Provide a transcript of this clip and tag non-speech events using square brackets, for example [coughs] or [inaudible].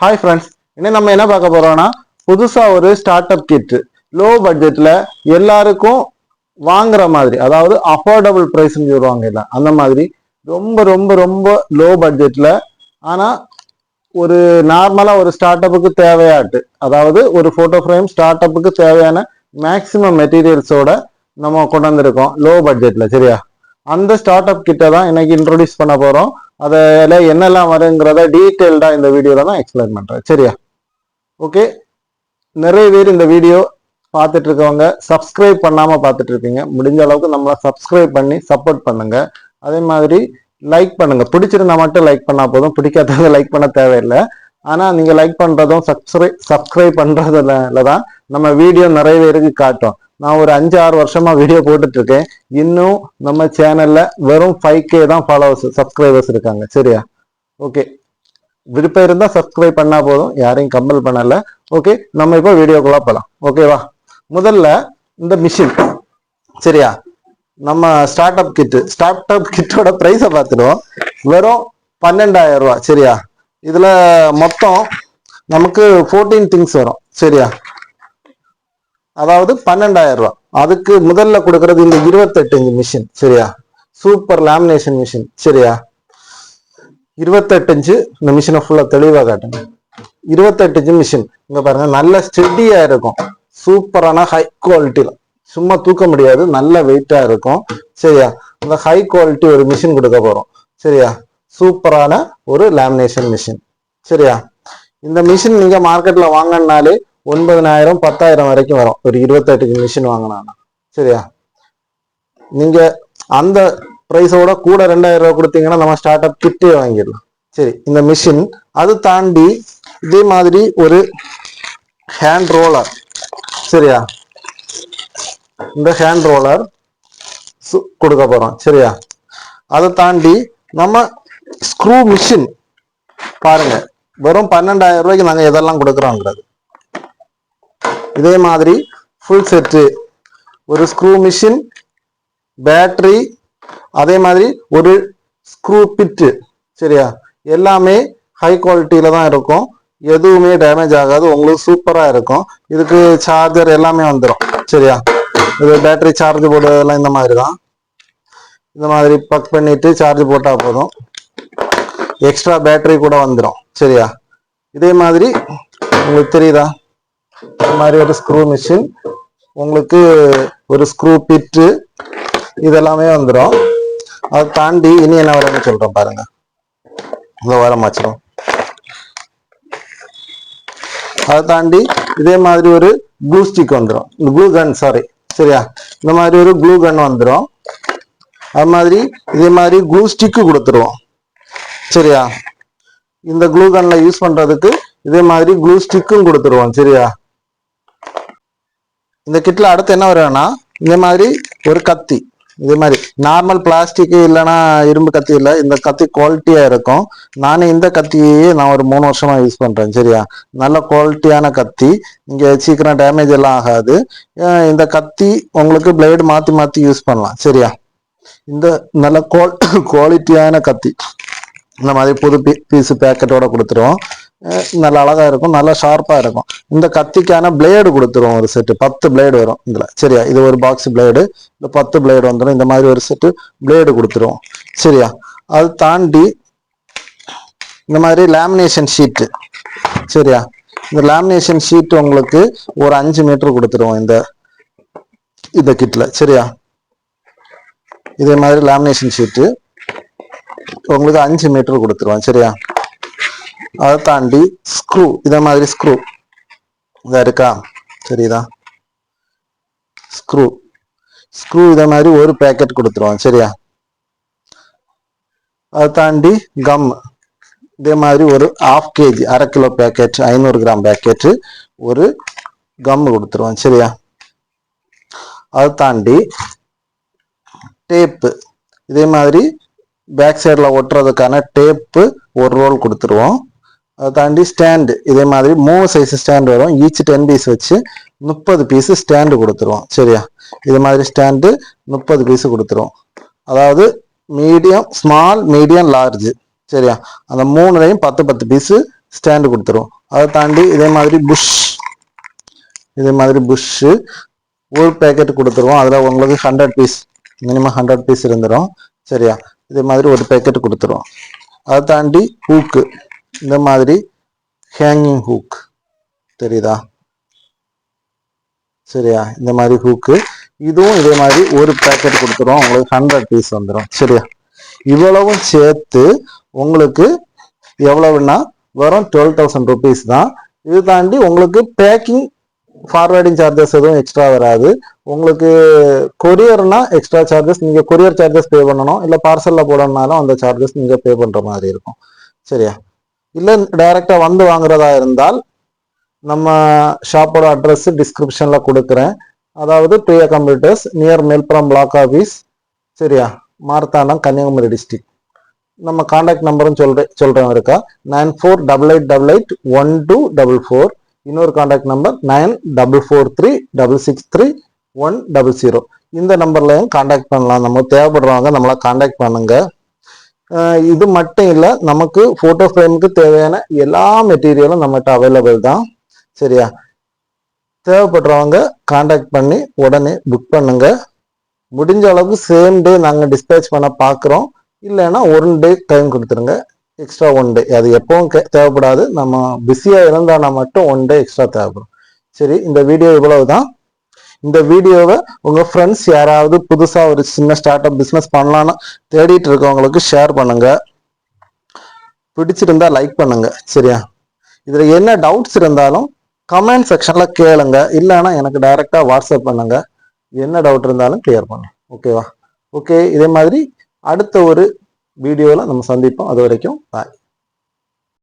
Hi friends இன்னும் நம்ம என்ன பார்க்க போறோம்னா புதுசா ஒரு ஸ்டார்ட் அப் கிட் லோ பட்ஜெட்ல எல்லாருக்கும் வாங்குற மாதிரி அதாவது அஃபோர்டபுள் ப்ரைஸ் சொல்லுவாங்க இல்ல அந்த மாதிரி. ரொம்ப ரொம்ப ரொம்ப லோ பட்ஜெட்ல ஆனா ஒரு நார்மலா ஒரு ஸ்டார்ட் அப்புக்கு தேவையாட்டு. அதாவது ஒரு போட்டோ ஃப்ரேம் ஸ்டார்ட் அப்புக்கு தேவையான மேக்சிமம் மெட்டீரியல்ஸோட நம்ம கொண்டு வந்திருக்கோம் லோ பட்ஜெட்ல சரியா? அந்த ஸ்டார்ட் அப் கிட்ட தான் இன்னைக்கு இன்ட்ரோடியூஸ் பண்ண போறோம். அதில் என்னெல்லாம் வருங்கிறத டீட்டெயில்டாக இந்த வீடியோவில் தான் எக்ஸ்பிளைன் பண்ணுறேன் சரியா? ஓகே நிறைய பேர் இந்த வீடியோ பார்த்துட்டு இருக்கவங்க சப்ஸ்கிரைப் பண்ணாமல் பார்த்துட்டு இருக்கீங்க முடிஞ்ச அளவுக்கு நம்மளை சப்ஸ்கிரைப் பண்ணி சப்போர்ட் பண்ணுங்க. அதே மாதிரி லைக் பண்ணுங்க. பிடிச்சிருந்தா மட்டும் லைக் பண்ணால் போதும். பிடிக்காததை லைக் பண்ண தேவையில்லை. ஆனால் நீங்கள் லைக் பண்ணுறதும் சப்ஸ்கிரைப் சப்ஸ்கிரைப் பண்ணுறதுல தான் நம்ம வீடியோ நிறைய பேருக்கு காட்டும். நான் ஒரு அஞ்சு ஆறு வருஷமா வீடியோ போட்டுட்டு இருக்கேன் இன்னும் நம்ம சேனல்ல வெறும் ஃபைவ் கே தான் ஃபாலோவர்ஸ் சப்ஸ்கிரைபர்ஸ் இருக்காங்க. சரியா? ஓகே விருப்பம் இருந்தால் சப்ஸ்கிரைப் பண்ணா போதும். யாரையும் கம்பல் பண்ணல. ஓகே நம்ம இப்போ வீடியோக்குள்ள போலாம். ஓகேவா முதல்ல இந்த மிஷின் சரியா? நம்ம start up kit start up கிட்டோட ப்ரைஸை பார்த்துடுவோம். வெறும் பன்னெண்டாயிரம் ரூபா சரியா? இதுல மொத்தம் நமக்கு ஃபோர்டீன் திங்ஸ் வரும். சரியா? அதாவது பன்னெண்டாயிரம் ரூபாய். அதுக்கு முதல்ல கொடுக்கறது இந்த இருபத்தெட்டு இன்ச் மிஷின் சரியா? சூப்பர் லேமினேஷன் மிஷின் சரியா? இருபத்தெட்டு இன்ச்சு இந்த மிஷினை ஃபுல்லா தெளிவா காட்டுங்க. இருபத்தெட்டு இன்ச்சு மிஷின் இங்க பாருங்க நல்ல ஸ்டெடியா இருக்கும். சூப்பரான ஹை குவாலிட்டியில சும்மா தூக்க முடியாது நல்ல வெயிட்டா இருக்கும். சரியா? இந்த ஹை குவாலிட்டி ஒரு மிஷின் கொடுக்க போறோம். சரியா? சூப்பரான ஒரு லேமினேஷன் மிஷின் சரியா? இந்த மிஷின் நீங்க மார்க்கெட்ல வாங்கினாலே ஒன்பதனாயிரம் பத்தாயிரம் வரைக்கும் வரும். ஒரு இருபத்தெட்டு மிஷின் வாங்கினா சரியா? நீங்க அந்த ப்ரைஸோட கூட ரெண்டாயிரம் ரூபாய் கொடுத்தீங்கன்னா நம்ம ஸ்டார்ட் அப் கிட்டே வாங்கிடலாம். சரி இந்த மிஷின் அது தாண்டி இதே மாதிரி ஒரு ஹேண்ட் ரோலர் சரியா? இந்த ஹேண்ட் ரோலர் கொடுக்க போறோம். சரியா? அதை தாண்டி நம்ம ஸ்க்ரூ மிஷின் பாருங்க. வெறும் பன்னெண்டாயிரம் ரூபாய்க்கு நாங்கள் எதெல்லாம் கொடுக்குறோங்கிறது இதே மாதிரி ஃபுல் செட்டு ஒரு ஸ்க்ரூ மிஷின் பேட்டரி அதே மாதிரி ஒரு ஸ்க்ரூ பிட்டு சரியா? எல்லாமே ஹை குவாலிட்டியில தான் இருக்கும். எதுவுமே டேமேஜ் ஆகாது. உங்களுக்கு சூப்பராக இருக்கும். இதுக்கு சார்ஜர் எல்லாமே வந்துடும் சரியா? இது பேட்டரி சார்ஜ் போடுறதெல்லாம் இந்த மாதிரி தான். இந்த மாதிரி பக் பண்ணிட்டு சார்ஜ் போட்டால் போதும். எக்ஸ்ட்ரா பேட்டரி கூட வந்துடும் சரியா? இதே மாதிரி உங்களுக்கு தெரியுதா? இந்த மாதிரி ஒரு ஸ்க்ரூ மிஷின் உங்களுக்கு ஒரு ஸ்க்ரூ பிட்டு இதெல்லாமே வந்துடும் அதை தாண்டி இனி என்ன வரும்னு சொல்றேன் பாருங்க. இந்த வர மாச்சிடும் அதை தாண்டி இதே மாதிரி ஒரு க்ளூ ஸ்டிக் வந்துடும் இந்த க்ளூ கன் சாரி சரியா? இந்த மாதிரி ஒரு க்ளூ கன் வந்துடும் அது மாதிரி இதே மாதிரி க்ளூ ஸ்டிக்கு கொடுத்துருவோம். சரியா? இந்த க்ளூ கன்ல யூஸ் பண்றதுக்கு இதே மாதிரி க்ளூ ஸ்டிக்கும் கொடுத்துருவோம். சரியா? இந்த கிட்ல அடுத்து என்ன வரும்னா இந்த மாதிரி ஒரு கத்தி. இதே மாதிரி நார்மல் பிளாஸ்டிக் இல்லைன்னா இரும்பு கத்தி இல்லை இந்த கத்தி குவாலிட்டியா இருக்கும். நானே இந்த கத்தியே நான் ஒரு மூணு வருஷமா யூஸ் பண்றேன் சரியா? நல்ல குவாலிட்டியான கத்தி. இங்க சீக்கிரம் டேமேஜ் எல்லாம் ஆகாது. இந்த கத்தி உங்களுக்கு பிளேடு மாத்தி மாத்தி யூஸ் பண்ணலாம் சரியா? இந்த நல்ல குவாலிட்டியான [coughs] கத்தி. இந்த மாதிரி புது பீ பீஸ் பேக்கெட்டோட கொடுத்துருவோம். நல்ல அழகா இருக்கும் நல்லா ஷார்ப்பா இருக்கும். இந்த கத்திக்கான பிளேடு கொடுத்துருவோம் ஒரு செட்டு பத்து பிளேடு வரும் இதுல. சரியா? இது ஒரு பாக்ஸ் பிளேடு இந்த பத்து பிளேடு வந்துடும் இந்த மாதிரி ஒரு செட்டு பிளேடு கொடுத்துருவோம் சரியா? அது தாண்டி இந்த மாதிரி லேமினேஷன் ஷீட்டு சரியா? இந்த லேமினேஷன் ஷீட் உங்களுக்கு ஒரு அஞ்சு மீட்டர் கொடுத்துருவோம் இந்த இந்த கிட்ல சரியா? இதே மாதிரி லேமினேஷன் ஷீட்டு உங்களுக்கு அஞ்சு மீட்டர் கொடுத்துருவோம் சரியா? அதை தாண்டி ஸ்க்ரூ இதை மாதிரி ஸ்க்ரூ இதா இருக்கா? சரிதா ஸ்க்ரூ ஸ்க்ரூ இதை மாதிரி ஒரு பேக்கெட் கொடுத்துருவோம் சரியா? அதை தாண்டி கம் இதே மாதிரி ஒரு ஆஃப் கேஜி அரை கிலோ பேக்கெட் ஐநூறு கிராம் பேக்கெட்டு ஒரு கம் கொடுத்துருவோம் சரியா? அதை தாண்டி டேப்பு இதே மாதிரி பேக் சைடில் ஒட்டுறதுக்கான டேப்பு ஒரு ரோல் கொடுத்துருவோம். அதை தாண்டி ஸ்டாண்டு இதே மாதிரி மூணு சைஸ் ஸ்டாண்டு வரும். ஈச் டென் பீஸ் வச்சு முப்பது பீஸ் ஸ்டாண்டு கொடுத்துருவோம். சரியா? இது மாதிரி ஸ்டாண்டு முப்பது பீஸ் கொடுத்துருவோம். அதாவது மீடியம் ஸ்மால் மீடியம் லார்ஜ் சரியா? அந்த மூணுலையும் பத்து பத்து பீஸு ஸ்டாண்டு கொடுத்துருவோம். அதை தாண்டி இதே மாதிரி புஷ் இதே மாதிரி புஷ்ஷு ஒரு பேக்கெட் கொடுத்துருவோம். அதில் உங்களுக்கு hundred piece minimum hundred piece இருந்துடும் சரியா? இதே மாதிரி ஒரு பேக்கெட் கொடுத்துருவோம். அதை தாண்டி ஹூக்கு இந்த மாதிரி ஹேங்கிங் ஹூக் தெரியுதா? சரியா? இந்த மாதிரி ஹூக்கு இதுவும் இதே மாதிரி ஒரு பேக்கெட் கொடுத்துருவோம் உங்களுக்கு ஹண்ட்ரட் பீஸ் வந்துடும் சரியா? இவ்வளவும் சேர்த்து உங்களுக்கு எவ்வளவுன்னா வெறும் டுவெல் தௌசண்ட் ருபீஸ் தான். இது தாண்டி உங்களுக்கு பேக்கிங் ஃபார்வேர்டிங் சார்ஜஸ் எதுவும் எக்ஸ்ட்ரா வராது. உங்களுக்கு கொரியர்னா எக்ஸ்ட்ரா சார்ஜஸ் நீங்கள் கொரியர் சார்ஜஸ் பே பண்ணணும். இல்லை பார்சலில் போடணும்னாலும் அந்த சார்ஜஸ் நீங்கள் பே பண்ணுற மாதிரி இருக்கும். சரியா? இல்லை டைரக்டா வந்து வாங்குறதா இருந்தால் நம்ம ஷாப்போட அட்ரஸ் டிஸ்கிரிப்ஷனில் கொடுக்குறேன். அதாவது Priya computers near Melpuram block office சரியா? மார்த்தாண்டம் கன்னியாகுமரி டிஸ்ட்ரிக் நம்ம காண்டாக்ட் நம்பரும் சொல்கிறேன் சொல்கிறேன் இருக்கா? Nine four double eight double eight one two double four. இன்னொரு contact number nine double four three double six three one double zero. இந்த நம்பர்லையும் காண்டாக்ட் பண்ணலாம். நம்ம தேவைப்படுறவங்க நம்மளை காண்டாக்ட் பண்ணுங்கள் இது மட்டும் இல்லை நமக்கு ஃபோட்டோ ஃப்ரேமுக்கு தேவையான எல்லா மெட்டீரியலும் நம்மகிட்ட அவைலபிள் தான். சரியா? தேவைப்படுறவங்க காண்டாக்ட் பண்ணி உடனே புக் பண்ணுங்க. முடிஞ்ச அளவுக்கு சேம் டே நாங்கள் டிஸ்பேச் பண்ண பார்க்குறோம் இல்லைன்னா ஒன் டே டைம் கொடுத்துருங்க. எக்ஸ்ட்ரா ஒன் டே அது எப்பவும் தேவைப்படாது. நம்ம பிஸியாக இருந்தால் மட்டும் ஒன் டே எக்ஸ்ட்ரா தேவைப்படும். சரி இந்த வீடியோ இவ்வளவு தான் இந்த வீடியோவை உங்க ஃப்ரெண்ட்ஸ் யாராவது புதுசா ஒரு சின்ன ஸ்டார்ட் அப் பிஸ்னஸ் பண்ணலான்னு தேடிட்டு இருக்கவங்களுக்கு ஷேர் பண்ணுங்க. பிடிச்சிருந்தா லைக் பண்ணுங்க. சரியா? இதுல என்ன டவுட்ஸ் இருந்தாலும் கமெண்ட் செக்ஷன்ல கேளுங்க. இல்லைன்னா எனக்கு டைரக்டா வாட்ஸ்அப் பண்ணுங்க. என்ன டவுட் இருந்தாலும் கிளியர் பண்ணு ஓகேவா ஓகே இதே மாதிரி அடுத்த ஒரு வீடியோவில் நம்ம சந்திப்போம். அது வரைக்கும் பாய்